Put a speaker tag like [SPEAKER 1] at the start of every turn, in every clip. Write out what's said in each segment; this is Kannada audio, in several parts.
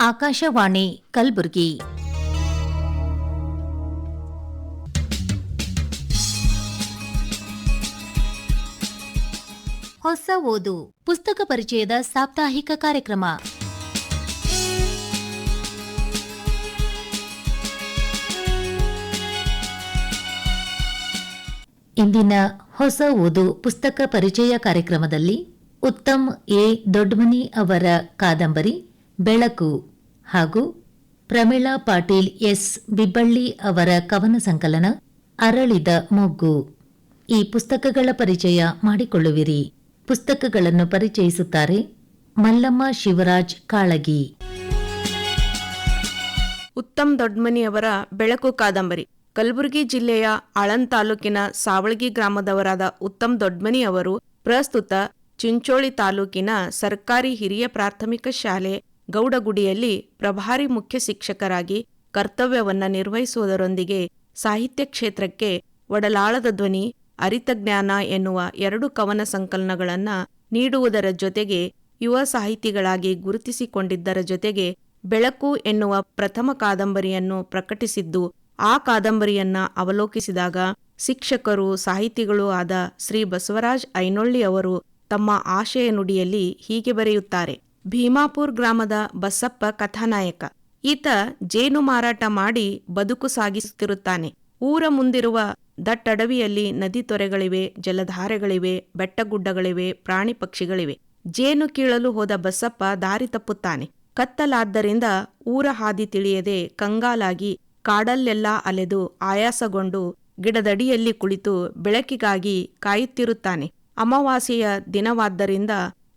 [SPEAKER 1] ಆಕಾಶವಾಣಿ ಕಲಬುರಗಿ. ಹೊಸ ಓದು, ಪುಸ್ತಕ ಪರಿಚಯದ ಸಾಪ್ತಾಹಿಕ ಕಾರ್ಯಕ್ರಮ. ಇಂದಿನ ಹೊಸ ಓದು, ಪುಸ್ತಕ ಪರಿಚಯ ಕಾರ್ಯಕ್ರಮದಲ್ಲಿ ಉತ್ತಮ್ ಎ. ದೊಡ್ಮನಿ ಅವರ ಕಾದಂಬರಿ, ಬೆಳಕು. ಹಾಗೂ ಪ್ರಮೀಳಾ ಪಾಟೀಲ್ ಎಸ್. ಬಿಬ್ಬಳ್ಳಿ ಅವರ ಕವನ ಸಂಕಲನ ಅರಳಿದ ಮೊಗ್ಗು. ಈ ಪುಸ್ತಕಗಳ ಪರಿಚಯ ಮಾಡಿಕೊಳ್ಳುವಿರಿ. ಪುಸ್ತಕಗಳನ್ನು ಪರಿಚಯಿಸುತ್ತಾರೆ ಮಲ್ಲಮ್ಮ ಶಿವರಾಜ್ ಕಾಳಗಿ.
[SPEAKER 2] ಉತ್ತಮ್ ದೊಡ್ಮನಿಯವರ ಬೆಳಕು ಕಾದಂಬರಿ. ಕಲಬುರಗಿ ಜಿಲ್ಲೆಯ ಆಳಂದ್ ತಾಲೂಕಿನ ಸಾವಳಗಿ ಗ್ರಾಮದವರಾದ ಉತ್ತಮ್ ದೊಡ್ಮನಿ ಅವರು ಪ್ರಸ್ತುತ ಚಿಂಚೋಳಿ ತಾಲೂಕಿನ ಸರ್ಕಾರಿ ಹಿರಿಯ ಪ್ರಾಥಮಿಕ ಶಾಲೆ ಗೌಡಗುಡಿಯಲ್ಲಿ ಪ್ರಭಾರಿ ಮುಖ್ಯ ಶಿಕ್ಷಕರಾಗಿ ಕರ್ತವ್ಯವನ್ನು ನಿರ್ವಹಿಸುವುದರೊಂದಿಗೆ ಸಾಹಿತ್ಯ ಕ್ಷೇತ್ರಕ್ಕೆ ಒಡಲಾಳದ ಧ್ವನಿ, ಅರಿತಜ್ಞಾನ ಎನ್ನುವ ಎರಡು ಕವನ ಸಂಕಲನಗಳನ್ನು ನೀಡುವುದರ ಜೊತೆಗೆ ಯುವ ಸಾಹಿತಿಗಳಾಗಿ ಗುರುತಿಸಿಕೊಂಡಿದ್ದರ ಜೊತೆಗೆ ಬೆಳಕು ಎನ್ನುವ ಪ್ರಥಮ ಕಾದಂಬರಿಯನ್ನು ಪ್ರಕಟಿಸಿದ್ದು, ಆ ಕಾದಂಬರಿಯನ್ನ ಅವಲೋಕಿಸಿದಾಗ ಶಿಕ್ಷಕರು, ಸಾಹಿತಿಗಳೂ ಆದ ಶ್ರೀ ಬಸವರಾಜ್ ಐನೊಳ್ಳಿ ಅವರು ತಮ್ಮ ಆಶಯ ನುಡಿಯಲ್ಲಿ ಹೀಗೆ ಬರೆಯುತ್ತಾರೆ. ಭೀಮಾಪುರ್ ಗ್ರಾಮದ ಬಸಪ್ಪ ಕಥಾನಾಯಕ. ಈತ ಜೇನು ಮಾರಾಟ ಮಾಡಿ ಬದುಕು ಸಾಗಿಸುತ್ತಿರುತ್ತಾನೆ. ಊರ ಮುಂದಿರುವ ದಟ್ಟಡವಿಯಲ್ಲಿ ನದಿ ತೊರೆಗಳಿವೆ, ಜಲಧಾರೆಗಳಿವೆ, ಬೆಟ್ಟಗುಡ್ಡಗಳಿವೆ, ಪ್ರಾಣಿ ಪಕ್ಷಿಗಳಿವೆ. ಜೇನು ಕೀಳಲು ಹೋದ ಬಸಪ್ಪ ದಾರಿ ತಪ್ಪುತ್ತಾನೆ. ಕತ್ತಲಾದ್ದರಿಂದ ಊರ ಹಾದಿ ತಿಳಿಯದೆ ಕಂಗಾಲಾಗಿ ಕಾಡಲ್ಲೆಲ್ಲ ಅಲೆದು ಆಯಾಸಗೊಂಡು ಗಿಡದಡಿಯಲ್ಲಿ ಕುಳಿತು ಬೆಳಕಿಗಾಗಿ ಕಾಯುತ್ತಿರುತ್ತಾನೆ. ಅಮಾವಾಸ್ಯೆಯ ದಿನವಾದ್ದರಿಂದ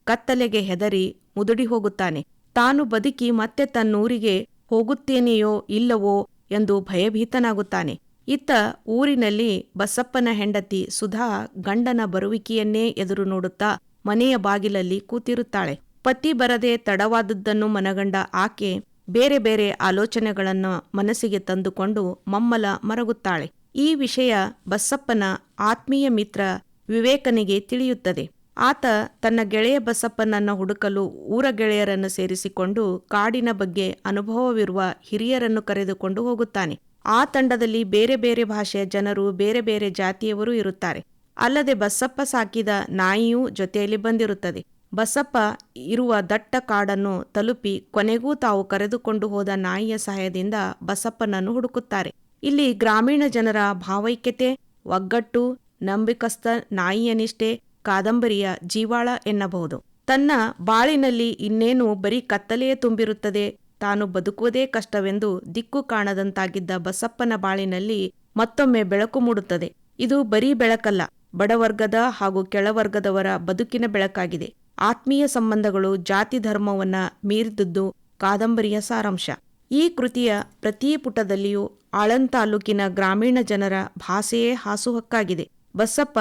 [SPEAKER 2] ಕತ್ತಲೆಗೆ ಹೆದರಿ ಮುದುಡಿ ಹೋಗುತ್ತಾನೆ. ತಾನು ಬದುಕಿ ಮತ್ತೆ ತನ್ನೂರಿಗೆ ಹೋಗುತ್ತೇನೆಯೋ ಇಲ್ಲವೋ ಎಂದು ಭಯಭೀತನಾಗುತ್ತಾನೆ. ಇತ್ತ ಊರಿನಲ್ಲಿ ಬಸಪ್ಪನ ಹೆಂಡತಿ ಸುಧಾ ಗಂಡನ ಬರುವಿಕೆಯನ್ನೇ ಎದುರು ನೋಡುತ್ತಾ ಮನೆಯ ಬಾಗಿಲಲ್ಲಿ ಕೂತಿರುತ್ತಾಳೆ. ಪತಿ ಬರದೆ ತಡವಾದದ್ದನ್ನು ಮನಗಂಡ ಆಕೆ ಬೇರೆ ಬೇರೆ ಆಲೋಚನೆಗಳನ್ನು ಮನಸ್ಸಿಗೆ ತಂದುಕೊಂಡು ಮಮ್ಮಲ ಮರಗುತ್ತಾಳೆ. ಈ ವಿಷಯ ಬಸಪ್ಪನ ಆತ್ಮೀಯ ಮಿತ್ರ ವಿವೇಕನಿಗೆ ತಿಳಿಯುತ್ತದೆ. ಆತ ತನ್ನ ಗೆಳೆಯ ಬಸಪ್ಪನನ್ನು ಹುಡುಕಲು ಊರ ಗೆಳೆಯರನ್ನು ಸೇರಿಸಿಕೊಂಡು ಕಾಡಿನ ಬಗ್ಗೆ ಅನುಭವವಿರುವ ಹಿರಿಯರನ್ನು ಕರೆದುಕೊಂಡು ಹೋಗುತ್ತಾನೆ. ಆ ತಂಡದಲ್ಲಿ ಬೇರೆ ಬೇರೆ ಭಾಷೆಯ ಜನರು, ಬೇರೆ ಬೇರೆ ಜಾತಿಯವರು ಇರುತ್ತಾರೆ. ಅಲ್ಲದೆ ಬಸಪ್ಪ ಸಾಕಿದ ನಾಯಿಯೂ ಜೊತೆಯಲ್ಲಿ ಬಂದಿರುತ್ತದೆ. ಬಸಪ್ಪ ಇರುವ ದಟ್ಟ ಕಾಡನ್ನು ತಲುಪಿ ಕೊನೆಗೂ ತಾವು ಕರೆದುಕೊಂಡು ಹೋದ ನಾಯಿಯ ಸಹಾಯದಿಂದ ಬಸಪ್ಪನನ್ನು ಹುಡುಕುತ್ತಾರೆ. ಇಲ್ಲಿ ಗ್ರಾಮೀಣ ಜನರ ಭಾವೈಕ್ಯತೆ, ಒಗ್ಗಟ್ಟು, ನಂಬಿಕಸ್ಥ ನಾಯಿಯ ನಿಷ್ಠೆ ಕಾದಂಬರಿಯ ಜೀವಾಳ ಎನ್ನಬಹುದು. ತನ್ನ ಬಾಳಿನಲ್ಲಿ ಇನ್ನೇನು ಬರೀ ಕತ್ತಲೆಯೇ ತುಂಬಿರುತ್ತದೆ? ತಾನು ಬದುಕುವುದೇ ಕಷ್ಟವೆಂದು ದಿಕ್ಕು ಕಾಣದಂತಾಗಿದ್ದ ಬಸಪ್ಪನ ಬಾಳಿನಲ್ಲಿ ಮತ್ತೊಮ್ಮೆ ಬೆಳಕು ಮೂಡುತ್ತದೆ. ಇದು ಬರೀ ಬೆಳಕಲ್ಲ, ಬಡವರ್ಗದ ಹಾಗೂ ಕೆಳವರ್ಗದವರ ಬದುಕಿನ ಬೆಳಕಾಗಿದೆ. ಆತ್ಮೀಯ ಸಂಬಂಧಗಳು ಜಾತಿ ಧರ್ಮವನ್ನ ಮೀರಿದುದು ಕಾದಂಬರಿಯ ಸಾರಾಂಶ. ಈ ಕೃತಿಯ ಪ್ರತಿ ಪುಟದಲ್ಲಿಯೂ ಆಳನ್ ತಾಲೂಕಿನ ಗ್ರಾಮೀಣ ಜನರ ಭಾಷೆಯೇ ಹಾಸುಹಕ್ಕಾಗಿದೆ. ಬಸಪ್ಪ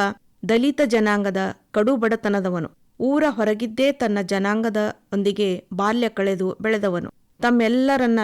[SPEAKER 2] ದಲಿತ ಜನಾಂಗದ ಕಡುಬಡತನದವನು. ಊರ ಹೊರಗಿದ್ದೇ ತನ್ನ ಜನಾಂಗದ ಒಂದಿಗೆ ಬಾಲ್ಯ ಕಳೆದು ಬೆಳೆದವನು. ತಮ್ಮೆಲ್ಲರನ್ನ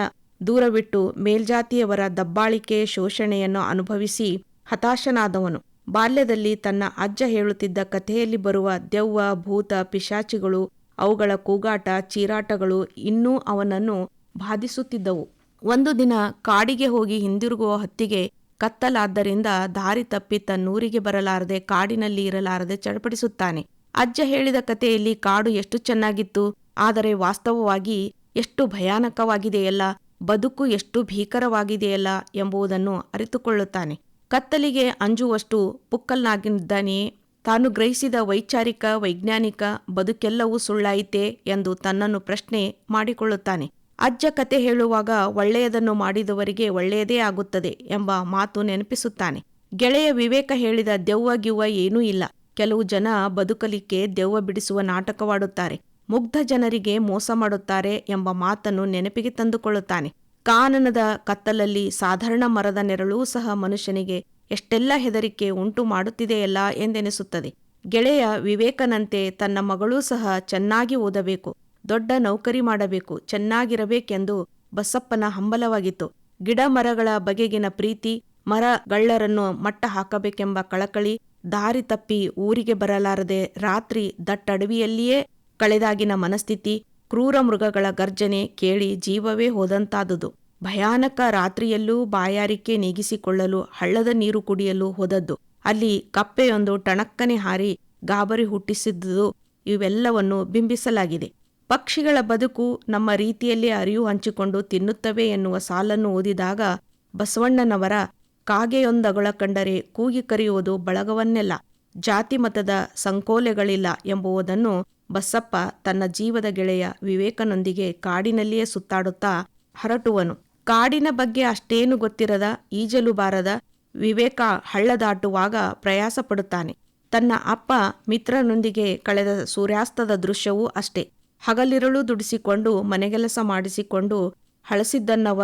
[SPEAKER 2] ದೂರವಿಟ್ಟು ಮೇಲ್ಜಾತಿಯವರ ದಬ್ಬಾಳಿಕೆ ಶೋಷಣೆಯನ್ನು ಅನುಭವಿಸಿ ಹತಾಶನಾದವನು. ಬಾಲ್ಯದಲ್ಲಿ ತನ್ನ ಅಜ್ಜ ಹೇಳುತ್ತಿದ್ದ ಕಥೆಯಲ್ಲಿ ಬರುವ ದೆವ್ವ, ಭೂತ, ಪಿಶಾಚಿಗಳು, ಅವುಗಳ ಕೂಗಾಟ, ಚೀರಾಟಗಳು ಇನ್ನೂ ಅವನನ್ನು ಬಾಧಿಸುತ್ತಿದ್ದವು. ಒಂದು ದಿನ ಕಾಡಿಗೆ ಹೋಗಿ ಹಿಂದಿರುಗುವ ಹೊತ್ತಿಗೆ ಕತ್ತಲಾದ್ದರಿಂದ ದಾರಿ ತಪ್ಪಿ ತನ್ನೂರಿಗೆ ಬರಲಾರದೆ ಕಾಡಿನಲ್ಲಿ ಇರಲಾರದೆ ಚಡಪಡಿಸುತ್ತಾನೆ. ಅಜ್ಜ ಹೇಳಿದ ಕಥೆಯಲ್ಲಿ ಕಾಡು ಎಷ್ಟು ಚೆನ್ನಾಗಿತ್ತು, ಆದರೆ ವಾಸ್ತವವಾಗಿ ಎಷ್ಟು ಭಯಾನಕವಾಗಿದೆಯಲ್ಲ, ಬದುಕು ಎಷ್ಟು ಭೀಕರವಾಗಿದೆಯಲ್ಲ ಎಂಬುದನ್ನು ಅರಿತುಕೊಳ್ಳುತ್ತಾನೆ. ಕತ್ತಲಿಗೆ ಅಂಜುವಷ್ಟು ಪುಕ್ಕಲ್ನಾಗಿದ್ದಾನೆಯೇ ತಾನು ಗ್ರಹಿಸಿದ ವೈಚಾರಿಕ, ವೈಜ್ಞಾನಿಕ ಬದುಕೆಲ್ಲವೂ ಸುಳ್ಳಾಯಿತೇ ಎಂದು ತನ್ನನ್ನು ಪ್ರಶ್ನೆ ಮಾಡಿಕೊಳ್ಳುತ್ತಾನೆ. ಅಜ್ಜ ಕತೆ ಹೇಳುವಾಗ ಒಳ್ಳೆಯದನ್ನು ಮಾಡಿದವರಿಗೆ ಒಳ್ಳೆಯದೇ ಆಗುತ್ತದೆ ಎಂಬ ಮಾತು ನೆನಪಿಸುತ್ತಾನೆ. ಗೆಳೆಯ ವಿವೇಕ ಹೇಳಿದ ದೆವ್ವ ಗಿವ್ವ ಏನೂ ಇಲ್ಲ. ಕೆಲವು ಜನ ಬದುಕಲಿಕ್ಕೆ ದೆವ್ವ ಬಿಡಿಸುವ ನಾಟಕವಾಡುತ್ತಾರೆ. ಮುಗ್ಧ ಜನರಿಗೆ ಮೋಸ ಮಾಡುತ್ತಾರೆ ಎಂಬ ಮಾತನ್ನು ನೆನಪಿಗೆ ತಂದುಕೊಳ್ಳುತ್ತಾನೆ. ಕಾನನದ ಕತ್ತಲಲ್ಲಿ ಸಾಧಾರಣ ಮರದ ನೆರಳೂ ಸಹ ಮನುಷ್ಯನಿಗೆ ಎಷ್ಟೆಲ್ಲ ಹೆದರಿಕೆ ಉಂಟು ಮಾಡುತ್ತಿದೆಯಲ್ಲ ಎಂದೆನಿಸುತ್ತದೆ. ಗೆಳೆಯ ವಿವೇಕನಂತೆ ತನ್ನ ಮಗಳೂ ಸಹ ಚೆನ್ನಾಗಿ ಓದಬೇಕು. ದೊಡ್ಡ ನೌಕರಿ ಮಾಡಬೇಕು, ಚೆನ್ನಾಗಿರಬೇಕೆಂದು ಬಸಪ್ಪನ ಹಂಬಲವಾಗಿತ್ತು. ಗಿಡ ಮರಗಳ ಬಗೆಗಿನ ಪ್ರೀತಿ ಮರಗಳ್ಳರನ್ನು ಮಟ್ಟ ಹಾಕಬೇಕೆಂಬ ಕಳಕಳಿ ದಾರಿ ತಪ್ಪಿ ಊರಿಗೆ ಬರಲಾರದೆ ರಾತ್ರಿ ದಟ್ಟಡವಿಯಲ್ಲಿಯೇ ಕಳೆದಾಗಿನ ಮನಸ್ಥಿತಿ, ಕ್ರೂರ ಮೃಗಗಳ ಗರ್ಜನೆ ಕೇಳಿ ಜೀವವೇ ಹೋದಂತಾದುದು. ಭಯಾನಕ ರಾತ್ರಿಯಲ್ಲೂ ಬಾಯಾರಿಕೆ ನೀಗಿಸಿಕೊಳ್ಳಲು ಹಳ್ಳದ ನೀರು ಕುಡಿಯಲು ಹೋದದ್ದು. ಅಲ್ಲಿ ಕಪ್ಪೆಯೊಂದು ಟಣಕ್ಕನೆ ಹಾರಿ ಗಾಬರಿ ಹುಟ್ಟಿಸಿದ್ದುದು ಇವೆಲ್ಲವನ್ನು ಬಿಂಬಿಸಲಾಗಿದೆ. ಪಕ್ಷಿಗಳ ಬದುಕು ನಮ್ಮ ರೀತಿಯಲ್ಲಿ ಅರಿವು ಹಂಚಿಕೊಂಡು ತಿನ್ನುತ್ತವೆ ಎನ್ನುವ ಸಾಲನ್ನು ಓದಿದಾಗ ಬಸವಣ್ಣನವರ ಕಾಗೆಯೊಂದಗಳ ಕಂಡರೆ ಕೂಗಿ ಕರೆಯುವುದು ಬಳಗವನ್ನೆಲ್ಲ, ಜಾತಿ ಮತದ ಸಂಕೋಲೆಗಳಿಲ್ಲ ಎಂಬುವುದನ್ನು ಬಸಪ್ಪ ತನ್ನ ಜೀವದ ಗೆಳೆಯ ವಿವೇಕನೊಂದಿಗೆ ಕಾಡಿನಲ್ಲಿಯೇ ಸುತ್ತಾಡುತ್ತಾ ಹರಟುವನು. ಕಾಡಿನ ಬಗ್ಗೆ ಅಷ್ಟೇನು ಗೊತ್ತಿರದ ಈಜಲು ಬಾರದ ವಿವೇಕ ಹಳ್ಳ ದಾಟುವಾಗ ಪ್ರಯಾಸ ಪಡುತ್ತಾನೆ ತನ್ನ ಅಪ್ಪ ಮಿತ್ರನೊಂದಿಗೆ ಕಳೆದ ಸೂರ್ಯಾಸ್ತದ ದೃಶ್ಯವೂ ಅಷ್ಟೇ. ಹಗಲಿರುಳು ದುಡಿಸಿಕೊಂಡು, ಮನೆಗೆಲಸ ಮಾಡಿಸಿಕೊಂಡು ಹಳಸಿದ್ದನ್ನವ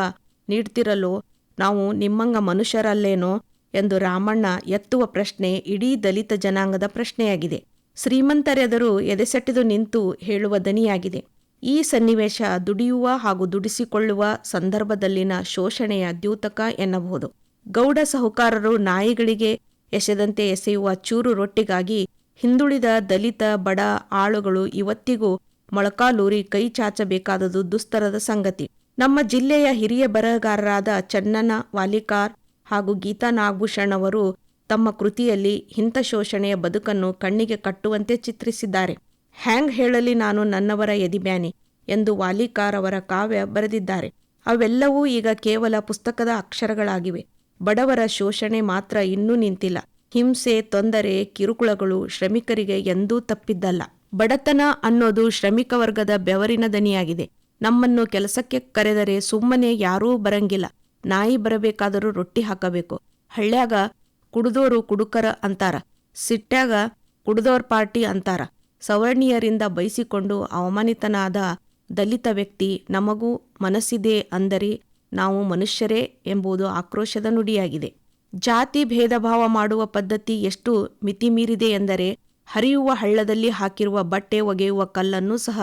[SPEAKER 2] ನೀಡ್ತಿರಲು ನಾವು ನಿಮ್ಮಂಗ ಮನುಷ್ಯರಲ್ಲೇನೋ ಎಂದು ರಾಮಣ್ಣ ಎತ್ತುವ ಪ್ರಶ್ನೆ ಇಡೀ ದಲಿತ ಜನಾಂಗದ ಪ್ರಶ್ನೆಯಾಗಿದೆ. ಶ್ರೀಮಂತರೆದರು ಎದೆಸೆಟ್ಟಿದು ನಿಂತು ಹೇಳುವ ದನಿಯಾಗಿದೆ. ಈ ಸನ್ನಿವೇಶ ದುಡಿಯುವ ಹಾಗೂ ದುಡಿಸಿಕೊಳ್ಳುವ ಸಂದರ್ಭದಲ್ಲಿನ ಶೋಷಣೆಯ ದ್ಯೂತಕ ಎನ್ನಬಹುದು. ಗೌಡ ಸಹುಕಾರರು ನಾಯಿಗಳಿಗೆ ಎಸೆದಂತೆ ಎಸೆಯುವ ಚೂರು ರೊಟ್ಟಿಗಾಗಿ ಹಿಂದುಳಿದ ದಲಿತ ಬಡ ಆಳುಗಳು ಇವತ್ತಿಗೂ ಮೊಳಕಾಲೂರಿ ಕೈ ಚಾಚಬೇಕಾದದು ದುಸ್ತರದ ಸಂಗತಿ. ನಮ್ಮ ಜಿಲ್ಲೆಯ ಹಿರಿಯ ಬರಹಗಾರರಾದ ಚನ್ನನ ವಾಲಿಕಾರ್ ಹಾಗೂ ಗೀತಾ ನಾಗಭೂಷಣ್ ಅವರು ತಮ್ಮ ಕೃತಿಯಲ್ಲಿ ಇಂಥ ಶೋಷಣೆಯ ಬದುಕನ್ನು ಕಣ್ಣಿಗೆ ಕಟ್ಟುವಂತೆ ಚಿತ್ರಿಸಿದ್ದಾರೆ. ಹ್ಯಾಂಗ್ ಹೇಳಲಿ ನಾನು ನನ್ನವರ ಎದಿಬ್ಯಾನಿ ಎಂದು ವಾಲಿಕಾರ್ ಅವರ ಕಾವ್ಯ ಬರೆದಿದ್ದಾರೆ. ಅವೆಲ್ಲವೂ ಈಗ ಕೇವಲ ಪುಸ್ತಕದ ಅಕ್ಷರಗಳಾಗಿವೆ. ಬಡವರ ಶೋಷಣೆ ಮಾತ್ರ ಇನ್ನೂ ನಿಂತಿಲ್ಲ. ಹಿಂಸೆ, ತೊಂದರೆ, ಕಿರುಕುಳಗಳು ಶ್ರಮಿಕರಿಗೆ ಎಂದೂ ತಪ್ಪಿದ್ದಲ್ಲ. ಬಡತನ ಅನ್ನೋದು ಶ್ರಮಿಕ ವರ್ಗದ ಬೆವರಿನ ದನಿಯಾಗಿದೆ. ನಮ್ಮನ್ನು ಕೆಲಸಕ್ಕೆ ಕರೆದರೆ ಸುಮ್ಮನೆ ಯಾರೂ ಬರಂಗಿಲ್ಲ. ನಾಯಿ ಬರಬೇಕಾದರೂ ರೊಟ್ಟಿ ಹಾಕಬೇಕು. ಹಳ್ಳ್ಯಾಗ ಕುಡ್ದೋರು ಕುಡುಕರ ಅಂತಾರ. ಸಿಟ್ಟ್ಯಾಗ ಕುಡ್ದೋರ್ ಪಾರ್ಟಿ ಅಂತಾರ. ಸವರ್ಣೀಯರಿಂದ ಬಯಸಿಕೊಂಡು ಅವಮಾನಿತನಾದ ದಲಿತ ವ್ಯಕ್ತಿ ನಮಗೂ ಮನಸ್ಸಿದೆ ಅಂದರೆ ನಾವು ಮನುಷ್ಯರೇ ಎಂಬುದು ಆಕ್ರೋಶದ ನುಡಿಯಾಗಿದೆ. ಜಾತಿ ಭೇದಭಾವ ಮಾಡುವ ಪದ್ಧತಿ ಎಷ್ಟು ಮಿತಿಮೀರಿದೆ ಎಂದರೆ ಹರಿಯುವ ಹಳ್ಳದಲ್ಲಿ ಹಾಕಿರುವ ಬಟ್ಟೆ ಒಗೆಯುವ ಕಲ್ಲನ್ನು ಸಹ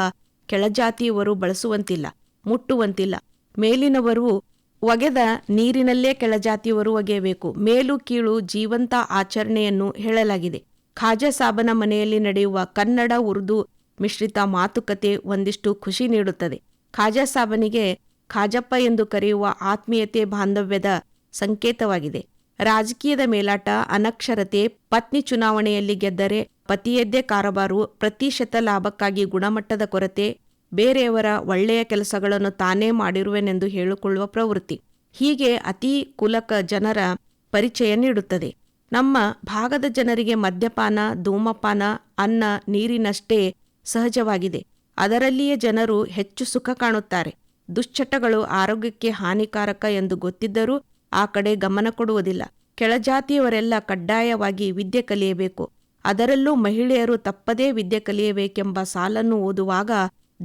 [SPEAKER 2] ಕೆಳಜಾತಿಯವರು ಬಳಸುವಂತಿಲ್ಲ, ಮುಟ್ಟುವಂತಿಲ್ಲ. ಮೇಲಿನವರು ಒಗೆದ ನೀರಿನಲ್ಲೇ ಕೆಳಜಾತಿಯವರು ಒಗೆಯಬೇಕು. ಮೇಲು ಕೀಳು ಜೀವಂತ ಆಚರಣೆಯನ್ನು ಹೇಳಲಾಗಿದೆ. ಖಾಜಾ ಸಾಬನ ಮನೆಯಲ್ಲಿ ನಡೆಯುವ ಕನ್ನಡ, ಉರ್ದು ಮಿಶ್ರಿತ ಮಾತುಕತೆ ಒಂದಿಷ್ಟು ಖುಷಿ ನೀಡುತ್ತದೆ. ಖಾಜಾ ಸಾಬನಿಗೆ ಖಾಜಪ್ಪ ಎಂದು ಕರೆಯುವ ಆತ್ಮೀಯತೆ ಬಾಂಧವ್ಯದ ಸಂಕೇತವಾಗಿದೆ. ರಾಜಕೀಯದ ಮೇಲಾಟ, ಅನಕ್ಷರತೆ, ಪತ್ನಿ ಚುನಾವಣೆಯಲ್ಲಿ ಗೆದ್ದರೆ ಪತಿಯದ್ದೇ ಕಾರಬಾರು ಪ್ರತಿಶತ ಲಾಭಕ್ಕಾಗಿ ಗುಣಮಟ್ಟದ ಕೊರತೆ, ಬೇರೆಯವರ ಒಳ್ಳೆಯ ಕೆಲಸಗಳನ್ನು ತಾನೇ ಮಾಡಿರುವೆನೆಂದು ಹೇಳಿಕೊಳ್ಳುವ ಪ್ರವೃತ್ತಿ. ಹೀಗೆ ಅತಿ ಕುಲಕ ಜನರ ಪರಿಚಯ ನೀಡುತ್ತದೆ. ನಮ್ಮ ಭಾಗದ ಜನರಿಗೆ ಮದ್ಯಪಾನ, ಧೂಮಪಾನ, ಅನ್ನ, ನೀರಿನಷ್ಟೇ ಸಹಜವಾಗಿದೆ. ಅದರಲ್ಲಿಯೇ ಜನರು ಹೆಚ್ಚು ಸುಖ ಕಾಣುತ್ತಾರೆ. ದುಶ್ಚಟಗಳು ಆರೋಗ್ಯಕ್ಕೆ ಹಾನಿಕಾರಕ ಎಂದು ಗೊತ್ತಿದ್ದರೂ ಆ ಕಡೆ ಗಮನ ಕೊಡುವುದಿಲ್ಲ. ಕೆಳಜಾತಿಯವರೆಲ್ಲ ಕಡ್ಡಾಯವಾಗಿ ವಿದ್ಯೆ ಕಲಿಯಬೇಕು. ಅದರಲ್ಲೂ ಮಹಿಳೆಯರು ತಪ್ಪದೇ ವಿದ್ಯೆ ಕಲಿಯಬೇಕೆಂಬ ಸಾಲನ್ನು ಓದುವಾಗ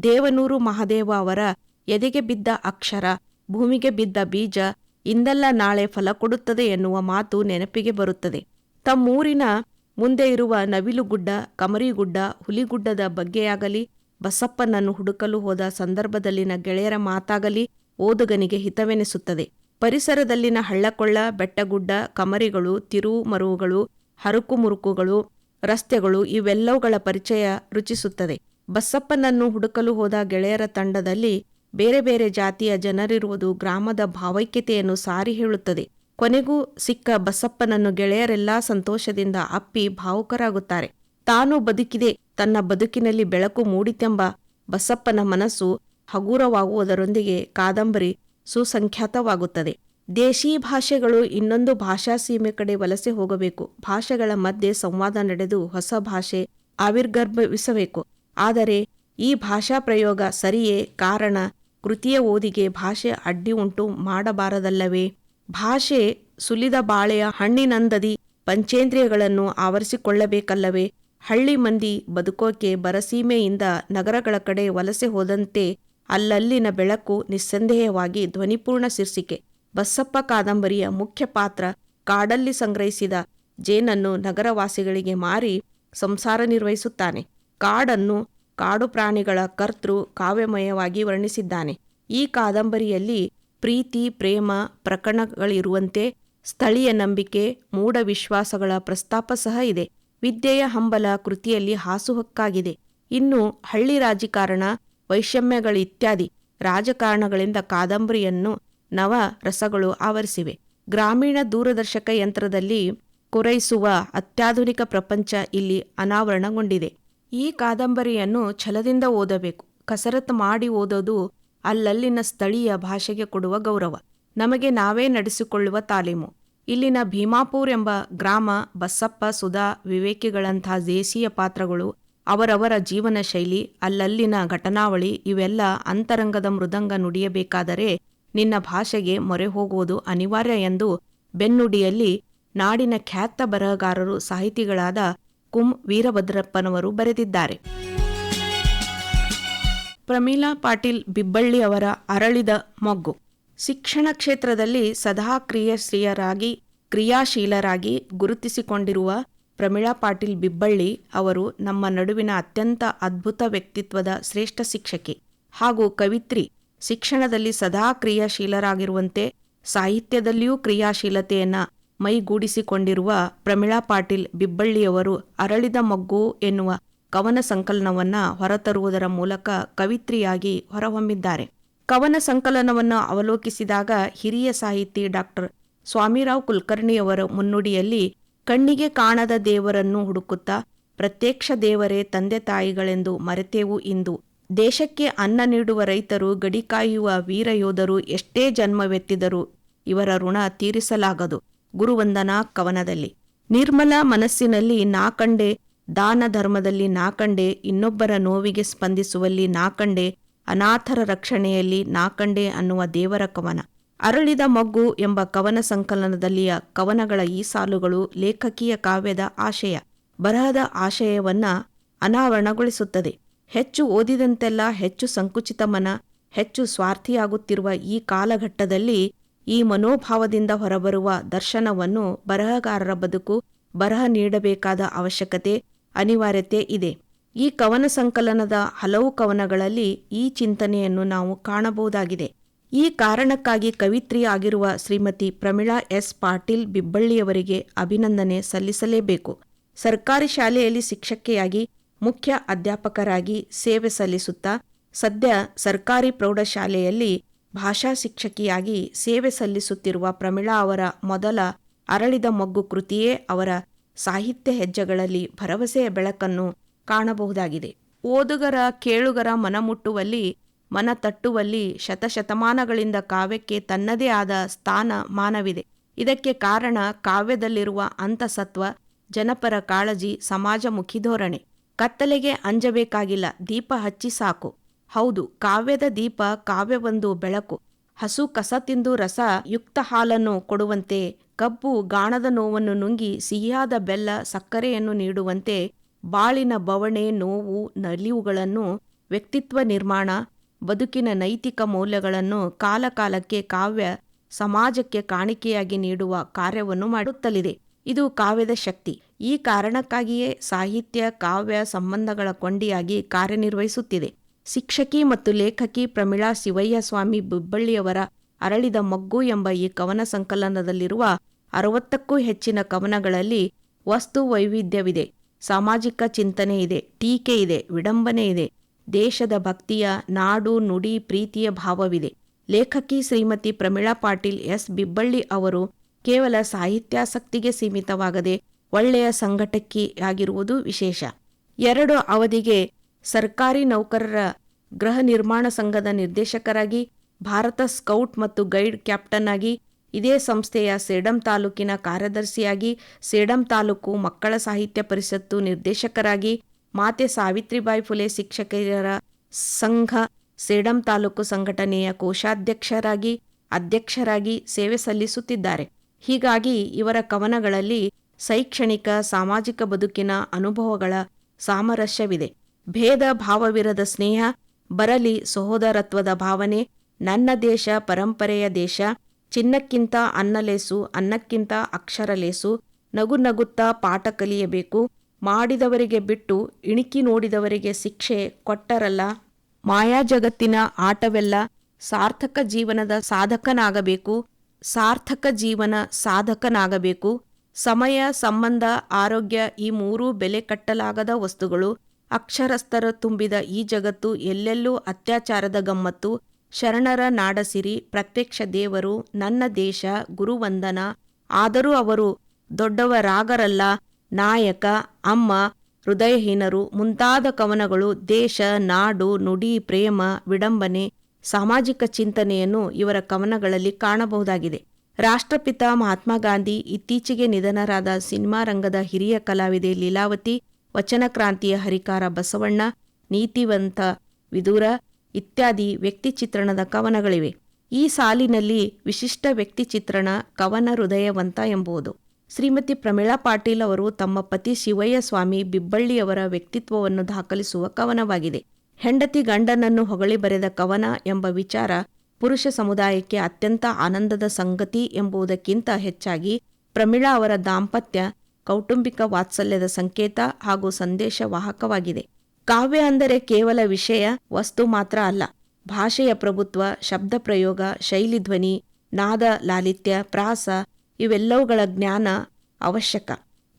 [SPEAKER 2] ದೇವನೂರು ಮಹಾದೇವ ಅವರ ಎದೆಗೆ ಬಿದ್ದ ಅಕ್ಷರ, ಭೂಮಿಗೆ ಬಿದ್ದ ಬೀಜ ಇಂದಲ್ಲ ನಾಳೆ ಫಲ ಕೊಡುತ್ತದೆ ಎನ್ನುವ ಮಾತು ನೆನಪಿಗೆ ಬರುತ್ತದೆ. ತಮ್ಮೂರಿನ ಮುಂದೆ ಇರುವ ನವಿಲುಗುಡ್ಡ, ಕಮರಿಗುಡ್ಡ, ಹುಲಿಗುಡ್ಡದ ಬಗ್ಗೆಯಾಗಲಿ, ಬಸಪ್ಪನನ್ನು ಹುಡುಕಲು ಹೋದ ಸಂದರ್ಭದಲ್ಲಿನ ಗೆಳೆಯರ ಮಾತಾಗಲಿ ಓದುಗನಿಗೆ ಹಿತವೆನಿಸುತ್ತದೆ. ಪರಿಸರದಲ್ಲಿನ ಹಳ್ಳಕೊಳ್ಳ, ಬೆಟ್ಟಗುಡ್ಡ, ಕಮರಿಗಳು ತಿರುಮರುವುಗಳು ಹರುಕುಮುರುಕುಗಳು ರಸ್ತೆಗಳು ಇವೆಲ್ಲವುಗಳ ಪರಿಚಯ ರುಚಿಸುತ್ತದೆ. ಬಸಪ್ಪನನ್ನು ಹುಡುಕಲು ಹೋದ ಗೆಳೆಯರ ತಂಡದಲ್ಲಿ ಬೇರೆ ಬೇರೆ ಜಾತಿಯ ಜನರಿರುವುದು ಗ್ರಾಮದ ಭಾವೈಕ್ಯತೆಯನ್ನು ಸಾರಿ ಹೇಳುತ್ತದೆ. ಕೊನೆಗೂ ಸಿಕ್ಕ ಬಸಪ್ಪನನ್ನು ಗೆಳೆಯರೆಲ್ಲಾ ಸಂತೋಷದಿಂದ ಅಪ್ಪಿ ಭಾವುಕರಾಗುತ್ತಾರೆ. ತಾನು ಬದುಕಿದೆ, ತನ್ನ ಬದುಕಿನಲ್ಲಿ ಬೆಳಕು ಮೂಡಿತೆಂಬ ಬಸಪ್ಪನ ಮನಸ್ಸು ಹಗುರವಾಗುವುದರೊಂದಿಗೆ ಕಾದಂಬರಿ ಸುಸಂಖ್ಯಾತವಾಗುತ್ತದೆ. ದೇಶೀ ಭಾಷೆಗಳು ಇನ್ನೊಂದು ಭಾಷಾ ಸೀಮೆ ಕಡೆ ವಲಸೆ ಹೋಗಬೇಕು. ಭಾಷೆಗಳ ಮಧ್ಯೆ ಸಂವಾದ ನಡೆದು ಹೊಸ ಭಾಷೆ ಆವಿರ್ಗರ್ಭವಿಸಬೇಕು ಆದರೆ ಈ ಭಾಷಾ ಪ್ರಯೋಗ ಸರಿಯೇ ಕಾರಣ? ಕೃತಿಯ ಓದಿಗೆ ಭಾಷೆ ಅಡ್ಡಿ ಉಂಟು ಮಾಡಬಾರದಲ್ಲವೇ? ಭಾಷೆ ಸುಲಿದ ಬಾಳೆಯ ಹಣ್ಣಿನಂದದಿ ಪಂಚೇಂದ್ರಿಯಗಳನ್ನು ಆವರಿಸಿಕೊಳ್ಳಬೇಕಲ್ಲವೇ? ಹಳ್ಳಿ ಮಂದಿ ಬದುಕೋಕೆ ಬರಸೀಮೆಯಿಂದ ನಗರಗಳ ಕಡೆ ವಲಸೆ ಹೋದಂತೆ ಅಲ್ಲಲ್ಲಿನ ಬೆಳಕು ನಿಸ್ಸಂದೇಹವಾಗಿ ಧ್ವನಿಪೂರ್ಣ ಶೀರ್ಷಿಕೆ. ಬಸಪ್ಪ ಕಾದಂಬರಿಯ ಮುಖ್ಯ ಪಾತ್ರ ಕಾಡಲ್ಲಿ ಸಂಗ್ರಹಿಸಿದ ಜೇನನ್ನು ನಗರವಾಸಿಗಳಿಗೆ ಮಾರಿ ಸಂಸಾರ ನಿರ್ವಹಿಸುತ್ತಾನೆ. ಕಾಡನ್ನು ಕಾಡು ಪ್ರಾಣಿಗಳ ಕರ್ತೃ ಕಾವ್ಯಮಯವಾಗಿ ವರ್ಣಿಸಿದ್ದಾನೆ. ಈ ಕಾದಂಬರಿಯಲ್ಲಿ ಪ್ರೀತಿ, ಪ್ರೇಮ, ಪ್ರಕರಣಗಳಿರುವಂತೆ ಸ್ಥಳೀಯ ನಂಬಿಕೆ, ಮೂಢ ವಿಶ್ವಾಸಗಳ ಪ್ರಸ್ತಾಪ ಸಹ ಇದೆ. ವಿದ್ಯೆಯ ಹಂಬಲ ಕೃತಿಯಲ್ಲಿ ಹಾಸುಹೊಕ್ಕಾಗಿದೆ ಇನ್ನು ಹಳ್ಳಿ ರಾಜಕಾರಣ ವೈಷಮ್ಯಗಳಿತ್ಯಾದಿ ರಾಜಕಾರಣಗಳಿಂದ ಕಾದಂಬರಿಯನ್ನು ನವ ರಸಗಳು ಆವರಿಸಿವೆ. ಗ್ರಾಮೀಣ ದೂರದರ್ಶಕ ಯಂತ್ರದಲ್ಲಿ ಕೊರೈಸುವ ಅತ್ಯಾಧುನಿಕ ಪ್ರಪಂಚ ಇಲ್ಲಿ ಅನಾವರಣಗೊಂಡಿದೆ. ಈ ಕಾದಂಬರಿಯನ್ನು ಛಲದಿಂದ ಓದಬೇಕು. ಕಸರತ್ತು ಮಾಡಿ ಓದೋದು ಅಲ್ಲಲ್ಲಿನ ಸ್ಥಳೀಯ ಭಾಷೆಗೆ ಕೊಡುವ ಗೌರವ. ನಮಗೆ ನಾವೇ ನಡೆಸಿಕೊಳ್ಳುವ ತಾಲೀಮು. ಇಲ್ಲಿನ ಭೀಮಾಪುರ್ ಎಂಬ ಗ್ರಾಮ ಬಸಪ್ಪ, ಸುಧಾ ವಿವೇಕಿಗಳಂಥ ದೇಶೀಯ ಪಾತ್ರಗಳು ಅವರವರ ಜೀವನ ಶೈಲಿ ಅಲ್ಲಲ್ಲಿನ ಘಟನಾವಳಿ ಇವೆಲ್ಲ ಅಂತರಂಗದ ಮೃದಂಗ ನುಡಿಯಬೇಕಾದರೆ ನಿನ್ನ ಭಾಷೆಗೆ ಮೊರೆ ಹೋಗುವುದು ಅನಿವಾರ್ಯ ಎಂದು ಬೆನ್ನುಡಿಯಲ್ಲಿ ನಾಡಿನ ಖ್ಯಾತ ಬರಹಗಾರರು ಸಾಹಿತಿಗಳಾದ ಕುಂ ವೀರಭದ್ರಪ್ಪನವರು ಬರೆದಿದ್ದಾರೆ. ಪ್ರಮೀಲಾ ಪಾಟೀಲ್ ಬಿಬ್ಬಳ್ಳಿ ಅವರ ಅರಳಿದ ಮೊಗ್ಗು. ಶಿಕ್ಷಣ ಕ್ಷೇತ್ರದಲ್ಲಿ ಸದಾ ಕ್ರಿಯಾಶ್ರೀಯರಾಗಿ, ಕ್ರಿಯಾಶೀಲರಾಗಿ ಗುರುತಿಸಿಕೊಂಡಿರುವ ಪ್ರಮೀಳಾ ಪಾಟೀಲ್ ಬಿಬ್ಬಳ್ಳಿ ಅವರು ನಮ್ಮ ನಡುವಿನ ಅತ್ಯಂತ ಅದ್ಭುತ ವ್ಯಕ್ತಿತ್ವದ ಶ್ರೇಷ್ಠ ಶಿಕ್ಷಕಿ ಹಾಗೂ ಕವಿತ್ರಿ ಶಿಕ್ಷಣದಲ್ಲಿ ಸದಾ ಕ್ರಿಯಾಶೀಲರಾಗಿರುವಂತೆ ಸಾಹಿತ್ಯದಲ್ಲಿಯೂ ಕ್ರಿಯಾಶೀಲತೆಯನ್ನ ಮೈಗೂಡಿಸಿಕೊಂಡಿರುವ ಪ್ರಮೀಳಾ ಪಾಟೀಲ್ ಬಿಬ್ಬಳ್ಳಿಯವರು ಅರಳಿದ ಮೊಗ್ಗು ಎನ್ನುವ ಕವನ ಸಂಕಲನವನ್ನ ಹೊರತರುವುದರ ಮೂಲಕ ಕವಿತ್ರಿಯಾಗಿ ಹೊರಹೊಮ್ಮಿದ್ದಾರೆ. ಕವನ ಸಂಕಲನವನ್ನು ಅವಲೋಕಿಸಿದಾಗ ಹಿರಿಯ ಸಾಹಿತಿ ಡಾಕ್ಟರ್ ಸ್ವಾಮಿರಾವ್ ಕುಲಕರ್ಣಿಯವರ ಮುನ್ನುಡಿಯಲ್ಲಿ ಕಣ್ಣಿಗೆ ಕಾಣದ ದೇವರನ್ನು ಹುಡುಕುತ್ತಾ, ಪ್ರತ್ಯಕ್ಷ ದೇವರೇ, ತಂದೆ ತಾಯಿಗಳೆಂದು ಮರೆತೆವು ಇಂದು. ದೇಶಕ್ಕೆ ಅನ್ನ ನೀಡುವ ರೈತರು, ಗಡಿ ಕಾಯುವ ವೀರ ಯೋಧರು ಎಷ್ಟೇ ಜನ್ಮವೆತ್ತಿದರೂ ಇವರ ಋಣ ತೀರಿಸಲಾಗದು. ಗುರುವಂದನಾ ಕವನದಲ್ಲಿ. ನಿರ್ಮಲ ಮನಸ್ಸಿನಲ್ಲಿ ನಾಕಂಡೆ ದಾನ ಧರ್ಮದಲ್ಲಿ ನಾಕಂಡೆ ಇನ್ನೊಬ್ಬರ ನೋವಿಗೆ ಸ್ಪಂದಿಸುವಲ್ಲಿ ನಾಕಂಡೆ ಅನಾಥರ ರಕ್ಷಣೆಯಲ್ಲಿ ನಾಕಂಡೆ ಅನ್ನುವ ದೇವರ ಕವನ. ಅರಳಿದ ಮಗ್ಗು ಎಂಬ ಕವನ ಸಂಕಲನದಲ್ಲಿಯ ಕವನಗಳ ಈ ಸಾಲುಗಳು ಲೇಖಕಿಯ ಕಾವ್ಯದ ಆಶಯ. ಬರಹದ ಆಶಯವನ್ನ ಅನಾವರಣಗೊಳಿಸುತ್ತದೆ. ಹೆಚ್ಚು ಓದಿದಂತೆಲ್ಲ ಹೆಚ್ಚು ಸಂಕುಚಿತ ಮನ, ಹೆಚ್ಚು ಸ್ವಾರ್ಥಿಯಾಗುತ್ತಿರುವ ಈ ಕಾಲಘಟ್ಟದಲ್ಲಿ ಈ ಮನೋಭಾವದಿಂದ ಹೊರಬರುವ ದರ್ಶನವನ್ನು ಬರಹಗಾರರ ಬದುಕು, ಬರಹ ನೀಡಬೇಕಾದ ಅವಶ್ಯಕತೆ, ಅನಿವಾರ್ಯತೆ ಇದೆ. ಈ ಕವನ ಸಂಕಲನದ ಹಲವು ಕವನಗಳಲ್ಲಿ ಈ ಚಿಂತನೆಯನ್ನು ನಾವು ಕಾಣಬಹುದಾಗಿದೆ. ಈ ಕಾರಣಕ್ಕಾಗಿ ಕವಿತ್ರಿ ಆಗಿರುವ ಶ್ರೀಮತಿ ಪ್ರಮಿಳಾ ಎಸ್. ಪಾಟೀಲ್ ಬಿಬ್ಬಳ್ಳಿಯವರಿಗೆ ಅಭಿನಂದನೆ ಸಲ್ಲಿಸಲೇಬೇಕು. ಸರ್ಕಾರಿ ಶಾಲೆಯಲ್ಲಿ ಶಿಕ್ಷಕಿಯಾಗಿ ಮುಖ್ಯ ಅಧ್ಯಾಪಕರಾಗಿ ಸೇವೆ ಸಲ್ಲಿಸುತ್ತಾ, ಸದ್ಯ ಸರ್ಕಾರಿ ಪ್ರೌಢಶಾಲೆಯಲ್ಲಿ ಭಾಷಾ ಶಿಕ್ಷಕಿಯಾಗಿ ಸೇವೆ ಸಲ್ಲಿಸುತ್ತಿರುವ ಪ್ರಮಿಳಾ ಅವರ ಮೊದಲ ಅರಳಿದ ಮೊಗ್ಗು ಕೃತಿಯೇ ಅವರ ಸಾಹಿತ್ಯ ಹೆಜ್ಜೆಗಳಲ್ಲಿ ಭರವಸೆಯ ಬೆಳಕನ್ನು ಕಾಣಬಹುದಾಗಿದೆ. ಓದುಗರ ಕೇಳುಗರ ಮನಮುಟ್ಟುವಲ್ಲಿ ಮನ ತಟ್ಟುವಲ್ಲಿ ಶತಶತಮಾನಗಳಿಂದ ಕಾವ್ಯಕ್ಕೆ ತನ್ನದೇ ಆದ ಸ್ಥಾನ ಮಾನವಿದೆ. ಇದಕ್ಕೆ ಕಾರಣ ಕಾವ್ಯದಲ್ಲಿರುವ ಅಂತಸತ್ವ, ಜನಪರ ಕಾಳಜಿ, ಸಮಾಜಮುಖಿ ಧೋರಣೆ. ಕತ್ತಲೆಗೆ ಅಂಜಬೇಕಾಗಿಲ್ಲ, ದೀಪ ಹಚ್ಚಿ ಸಾಕು. ಹೌದು, ಕಾವ್ಯದ ದೀಪ ಕಾವ್ಯವೊಂದು ಬೆಳಕು. ಹಸು ಕಸ ತಿಂದು ರಸ ಯುಕ್ತ ಹಾಲನ್ನು ಕೊಡುವಂತೆ, ಕಬ್ಬು ಗಾಣದ ನೋವನ್ನು ನುಂಗಿ ಸಿಹಿಯಾದ ಬೆಲ್ಲ ಸಕ್ಕರೆಯನ್ನು ನೀಡುವಂತೆ, ಬಾಳಿನ ಬವಣೆ, ನೋವು, ನಲಿವುಗಳನ್ನು ವ್ಯಕ್ತಿತ್ವ ನಿರ್ಮಾಣ ಬದುಕಿನ ನೈತಿಕ ಮೌಲ್ಯಗಳನ್ನು ಕಾಲಕಾಲಕ್ಕೆ ಕಾವ್ಯ ಸಮಾಜಕ್ಕೆ ಕಾಣಿಕೆಯಾಗಿ ನೀಡುವ ಕಾರ್ಯವನ್ನು ಮಾಡುತ್ತಲಿದೆ. ಇದು ಕಾವ್ಯದ ಶಕ್ತಿ. ಈ ಕಾರಣಕ್ಕಾಗಿಯೇ ಸಾಹಿತ್ಯ, ಕಾವ್ಯ ಸಂಬಂಧಗಳ ಕೊಂಡಿಯಾಗಿ ಕಾರ್ಯನಿರ್ವಹಿಸುತ್ತಿದೆ. ಶಿಕ್ಷಕಿ ಮತ್ತು ಲೇಖಕಿ ಪ್ರಮೀಳಾ ಶಿವಯ್ಯ ಸ್ವಾಮಿ ಬಿಬ್ಬಳ್ಳಿಯವರ ಅರಳಿದ ಮಗ್ಗು ಎಂಬ ಈ ಕವನ ಸಂಕಲನದಲ್ಲಿರುವ ಅರವತ್ತಕ್ಕೂ ಹೆಚ್ಚಿನ ಕವನಗಳಲ್ಲಿ ವಸ್ತು ವೈವಿಧ್ಯವಿದೆ. ಸಾಮಾಜಿಕ ಚಿಂತನೆ ಇದೆ, ಟೀಕೆ ಇದೆ, ವಿಡಂಬನೆ ಇದೆ. ದೇಶದ ಭಕ್ತಿಯ ನಾಡು ನುಡಿ ಪ್ರೀತಿಯ ಭಾವವಿದೆ. ಲೇಖಕಿ ಶ್ರೀಮತಿ ಪ್ರಮೀಳಾ ಪಾಟೀಲ್ ಎಸ್. ಬಿಬ್ಬಳ್ಳಿ ಅವರು ಕೇವಲ ಸಾಹಿತ್ಯಾಸಕ್ತಿಗೆ ಸೀಮಿತವಾಗದೆ ಒಳ್ಳೆಯ ಸಂಘಟಕಿಯಾಗಿರುವುದು ವಿಶೇಷ. ಎರಡು ಅವಧಿಗೆ ಸರ್ಕಾರಿ ನೌಕರರ ಗೃಹ ನಿರ್ಮಾಣ ಸಂಘದ ನಿರ್ದೇಶಕರಾಗಿ, ಭಾರತ ಸ್ಕೌಟ್ ಮತ್ತು ಗೈಡ್ ಕ್ಯಾಪ್ಟನ್ ಆಗಿ ಇದೇ ಸಂಸ್ಥೆಯ ಸೇಡಂ ತಾಲೂಕಿನ ಕಾರ್ಯದರ್ಶಿಯಾಗಿ, ಸೇಡಂ ತಾಲೂಕು ಮಕ್ಕಳ ಸಾಹಿತ್ಯ ಪರಿಷತ್ತು ನಿರ್ದೇಶಕರಾಗಿ ಮಾತೆ ಸಾವಿತ್ರಿಬಾಯಿ ಫುಲೆ ಶಿಕ್ಷಕಿಯರ ಸಂಘ, ಸೇಡಂ ತಾಲೂಕು ಸಂಘಟನೆಯ ಕೋಶಾಧ್ಯಕ್ಷರಾಗಿ, ಅಧ್ಯಕ್ಷರಾಗಿ ಸೇವೆ ಸಲ್ಲಿಸುತ್ತಿದ್ದಾರೆ. ಹೀಗಾಗಿ ಇವರ ಕವನಗಳಲ್ಲಿ ಶೈಕ್ಷಣಿಕ, ಸಾಮಾಜಿಕ ಬದುಕಿನ ಅನುಭವಗಳ ಸಾಮರಸ್ಯವಿದೆ. ಭೇದ ಭಾವವಿರದ ಸ್ನೇಹ, ಬರಲಿ ಸಹೋದರತ್ವದ ಭಾವನೆ, ನನ್ನ ದೇಶ ಪರಂಪರೆಯ ದೇಶ, ಚಿನ್ನಕ್ಕಿಂತ ಅನ್ನಲೇಸು, ಅನ್ನಕ್ಕಿಂತ ಅಕ್ಷರಲೇಸು, ನಗು ನಗುತ್ತಾ ಪಾಠ ಕಲಿಯಬೇಕು ಮಾಡಿದವರಿಗೆ ಬಿಟ್ಟು ಇಣಿಕಿ ನೋಡಿದವರಿಗೆ ಶಿಕ್ಷೆ ಕೊಟ್ಟರಲ್ಲ? ಮಾಯಾ ಜಗತ್ತಿನ ಆಟವೆಲ್ಲ ಸಾರ್ಥಕ ಜೀವನದ ಸಾಧಕನಾಗಬೇಕು. ಸಾರ್ಥಕ ಜೀವನ ಸಾಧಕನಾಗಬೇಕು. ಸಮಯ, ಸಂಬಂಧ, ಆರೋಗ್ಯ ಈ ಮೂರೂ ಬೆಲೆ ಕಟ್ಟಲಾಗದ ವಸ್ತುಗಳು. ಅಕ್ಷರಸ್ಥರ ತುಂಬಿದ ಈ ಜಗತ್ತು ಎಲ್ಲೆಲ್ಲೂ ಅತ್ಯಾಚಾರದ ಗಮ್ಮತ್ತು. ಶರಣರ ನಾಡಸಿರಿ, ಪ್ರತ್ಯಕ್ಷ ದೇವರು, ನನ್ನ ದೇಶ, ಗುರುವಂದನ. ಆದರೂ ಅವರು ದೊಡ್ಡವರಾಗರಲ್ಲ. ನಾಯಕ, ಅಮ್ಮ, ಹೃದಯಹೀನರು, ಮುಂತಾದ ಕವನಗಳು ದೇಶ, ನಾಡು, ನುಡಿ, ಪ್ರೇಮ, ವಿಡಂಬನೆ, ಸಾಮಾಜಿಕ ಚಿಂತನೆಯನ್ನು ಇವರ ಕವನಗಳಲ್ಲಿ ಕಾಣಬಹುದಾಗಿದೆ. ರಾಷ್ಟ್ರಪಿತ ಮಹಾತ್ಮ ಗಾಂಧಿ ಇತ್ತೀಚೆಗೆ ನಿಧನರಾದ ಸಿನಿಮಾ ರಂಗದ ಹಿರಿಯ ಕಲಾವಿದೆ ಲೀಲಾವತಿ, ವಚನ ಕ್ರಾಂತಿಯ ಹರಿಕಾರ ಬಸವಣ್ಣ, ನೀತಿವಂತ ವಿದುರ ಇತ್ಯಾದಿ ವ್ಯಕ್ತಿ ಚಿತ್ರಣದ ಕವನಗಳಿವೆ. ಈ ಸಾಲಿನಲ್ಲಿ ವಿಶಿಷ್ಟ ವ್ಯಕ್ತಿ ಚಿತ್ರಣ ಕವನ ಹೃದಯವಂತ ಎಂಬುದು ಶ್ರೀಮತಿ ಪ್ರಮೀಳಾ ಪಾಟೀಲ್ ಅವರು ತಮ್ಮ ಪತಿ ಶಿವಯ್ಯ ಸ್ವಾಮಿ ಬಿಬ್ಬಳ್ಳಿಯವರ ವ್ಯಕ್ತಿತ್ವವನ್ನು ದಾಖಲಿಸುವ ಕವನವಾಗಿದೆ. ಹೆಂಡತಿ ಗಂಡನನ್ನು ಹೊಗಳಿ ಬರೆದ ಕವನ ಎಂಬ ವಿಚಾರ ಪುರುಷ ಸಮುದಾಯಕ್ಕೆ ಅತ್ಯಂತ ಆನಂದದ ಸಂಗತಿ ಎಂಬುದಕ್ಕಿಂತ ಹೆಚ್ಚಾಗಿ ಪ್ರಮೀಳಾ ಅವರ ದಾಂಪತ್ಯ, ಕೌಟುಂಬಿಕ ವಾತ್ಸಲ್ಯದ ಸಂಕೇತ ಹಾಗೂ ಸಂದೇಶ ವಾಹಕವಾಗಿದೆ ಕಾವ್ಯ ಅಂದರೆ ಕೇವಲ ವಿಷಯ, ವಸ್ತು ಮಾತ್ರ ಅಲ್ಲ. ಭಾಷೆಯ ಪ್ರಭುತ್ವ, ಶಬ್ದ ಪ್ರಯೋಗ, ಶೈಲಿ ಧ್ವನಿ, ನಾದ, ಲಾಲಿತ್ಯ, ಪ್ರಾಸ ಇವೆಲ್ಲವುಗಳ ಜ್ಞಾನ ಅವಶ್ಯಕ.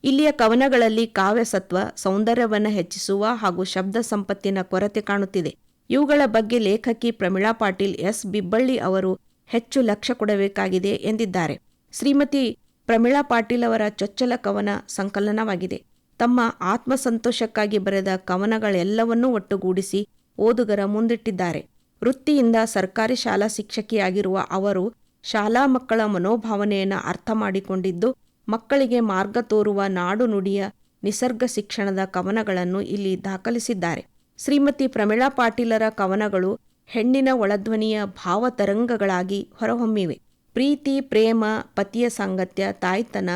[SPEAKER 2] ಇಲ್ಲಿಯ ಕವನಗಳಲ್ಲಿ ಕಾವ್ಯಸತ್ವ, ಸೌಂದರ್ಯವನ್ನು ಹೆಚ್ಚಿಸುವ ಹಾಗೂ ಶಬ್ದ ಸಂಪತ್ತಿನ ಕೊರತೆ ಕಾಣುತ್ತಿದೆ. ಇವುಗಳ ಬಗ್ಗೆ ಲೇಖಕಿ ಪ್ರಮೀಳಾ ಪಾಟೀಲ್ ಎಸ್. ಬಿಬ್ಬಳ್ಳಿ ಅವರು ಹೆಚ್ಚು ಲಕ್ಷ್ಯ ಕೊಡಬೇಕಾಗಿದೆ ಎಂದಿದ್ದಾರೆ. ಶ್ರೀಮತಿ ಪ್ರಮೀಳಾ ಪಾಟೀಲ್ ಅವರ ಚೊಚ್ಚಲ ಕವನ ಸಂಕಲನವಾಗಿದೆ. ತಮ್ಮ ಆತ್ಮಸಂತೋಷಕ್ಕಾಗಿ ಬರೆದ ಕವನಗಳೆಲ್ಲವನ್ನೂ ಒಟ್ಟುಗೂಡಿಸಿ ಓದುಗರ ಮುಂದಿಟ್ಟಿದ್ದಾರೆ. ವೃತ್ತಿಯಿಂದ ಸರ್ಕಾರಿ ಶಾಲಾ ಶಿಕ್ಷಕಿಯಾಗಿರುವ ಅವರು ಶಾಲಾ ಮಕ್ಕಳ ಮನೋಭಾವನೆಯನ್ನು ಅರ್ಥ ಮಾಡಿಕೊಂಡಿದ್ದು, ಮಕ್ಕಳಿಗೆ ಮಾರ್ಗ ತೋರುವ ನಾಡು ನುಡಿಯ ನಿಸರ್ಗ ಶಿಕ್ಷಣದ ಕವನಗಳನ್ನು ಇಲ್ಲಿ ದಾಖಲಿಸಿದ್ದಾರೆ. ಶ್ರೀಮತಿ ಪ್ರಮೀಳಾ ಪಾಟೀಲರ ಕವನಗಳು ಹೆಣ್ಣಿನ ಒಳಧ್ವನಿಯ ಭಾವತರಂಗಗಳಾಗಿ ಹೊರಹೊಮ್ಮಿವೆ. ಪ್ರೀತಿ, ಪ್ರೇಮ, ಪತಿಯ ಸಾಂಗತ್ಯ, ತಾಯ್ತನ,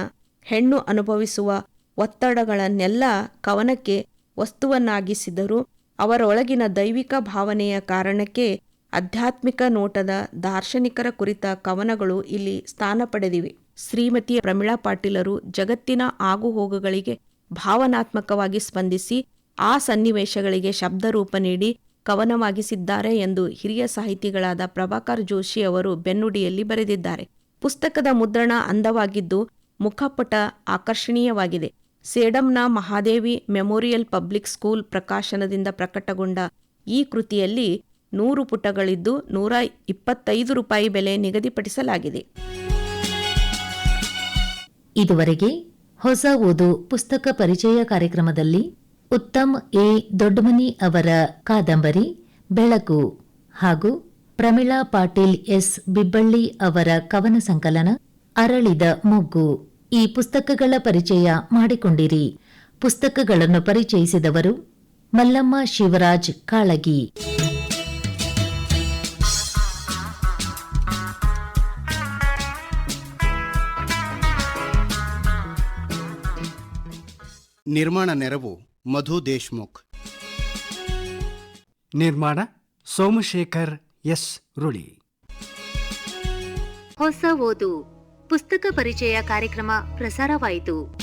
[SPEAKER 2] ಹೆಣ್ಣು ಅನುಭವಿಸುವ ಒತ್ತಡಗಳನ್ನೆಲ್ಲ ಕವನಕ್ಕೆ ವಸ್ತುವನ್ನಾಗಿಸಿದರೂ ಅವರೊಳಗಿನ ದೈವಿಕ ಭಾವನೆಯ ಕಾರಣಕ್ಕೆ ಆಧ್ಯಾತ್ಮಿಕ ನೋಟದ ದಾರ್ಶನಿಕರ ಕುರಿತ ಕವನಗಳು ಇಲ್ಲಿ ಸ್ಥಾನ ಪಡೆದಿವೆ. ಶ್ರೀಮತಿ ಪ್ರಮೀಳಾ ಪಾಟೀಲರು ಜಗತ್ತಿನ ಆಗುಹೋಗುಗಳಿಗೆ ಭಾವನಾತ್ಮಕವಾಗಿ ಸ್ಪಂದಿಸಿ ಆ ಸನ್ನಿವೇಶಗಳಿಗೆ ಶಬ್ದರೂಪ ನೀಡಿ ಕವನವಾಗಿಸಿದ್ದಾರೆ ಎಂದು ಹಿರಿಯ ಸಾಹಿತಿಗಳಾದ ಪ್ರಭಾಕರ್ ಜೋಶಿ ಅವರು ಬೆನ್ನುಡಿಯಲ್ಲಿ ಬರೆದಿದ್ದಾರೆ. ಪುಸ್ತಕದ ಮುದ್ರಣ ಅಂದವಾಗಿದ್ದು ಮುಖಪಟ ಆಕರ್ಷಣೀಯವಾಗಿದೆ. ಸೇಡಂನ ಮಹಾದೇವಿ ಮೆಮೋರಿಯಲ್ ಪಬ್ಲಿಕ್ ಸ್ಕೂಲ್ ಪ್ರಕಾಶನದಿಂದ ಪ್ರಕಟಗೊಂಡ ಈ ಕೃತಿಯಲ್ಲಿ ನೂರು ಪುಟಗಳಿದ್ದು ನೂರ ಇಪ್ಪತ್ತೈದು ರೂಪಾಯಿ ಬೆಲೆ ನಿಗದಿಪಡಿಸಲಾಗಿದೆ.
[SPEAKER 1] ಇದುವರೆಗೆ ಹೊಸ ಓದು ಪುಸ್ತಕ ಪರಿಚಯ ಕಾರ್ಯಕ್ರಮದಲ್ಲಿ ಉತ್ತಮ್ ಎ. ದೊಡ್ಡಮನಿ ಅವರ ಕಾದಂಬರಿ, ಬೆಳಕು ಹಾಗೂ ಪ್ರಮಿಳಾ ಪಾಟೀಲ್ ಎಸ್. ಬಿಬ್ಬಳ್ಳಿ ಅವರ ಕವನ ಸಂಕಲನ, ಅರಳಿದ ಮೊಗ್ಗು ಈ ಪುಸ್ತಕಗಳ ಪರಿಚಯ ಮಾಡಿಕೊಂಡಿರಿ. ಪುಸ್ತಕಗಳನ್ನು ಪರಿಚಯಿಸಿದವರು ಮಲ್ಲಮ್ಮ ಶಿವರಾಜ್ ಕಾಳಗಿ.
[SPEAKER 3] ನಿರ್ಮಾಣ ನೆರವು ಮಧು ದೇಶ್ಮುಖ್.
[SPEAKER 4] ನಿರ್ಮಾಣ ಸೋಮಶೇಖರ್ ಎಸ್ ರುಳಿ.
[SPEAKER 1] ಹೊಸ ಓದು. ಪುಸ್ತಕ ಪರಿಚಯ ಕಾರ್ಯಕ್ರಮ ಪ್ರಸಾರವಾಯಿತು.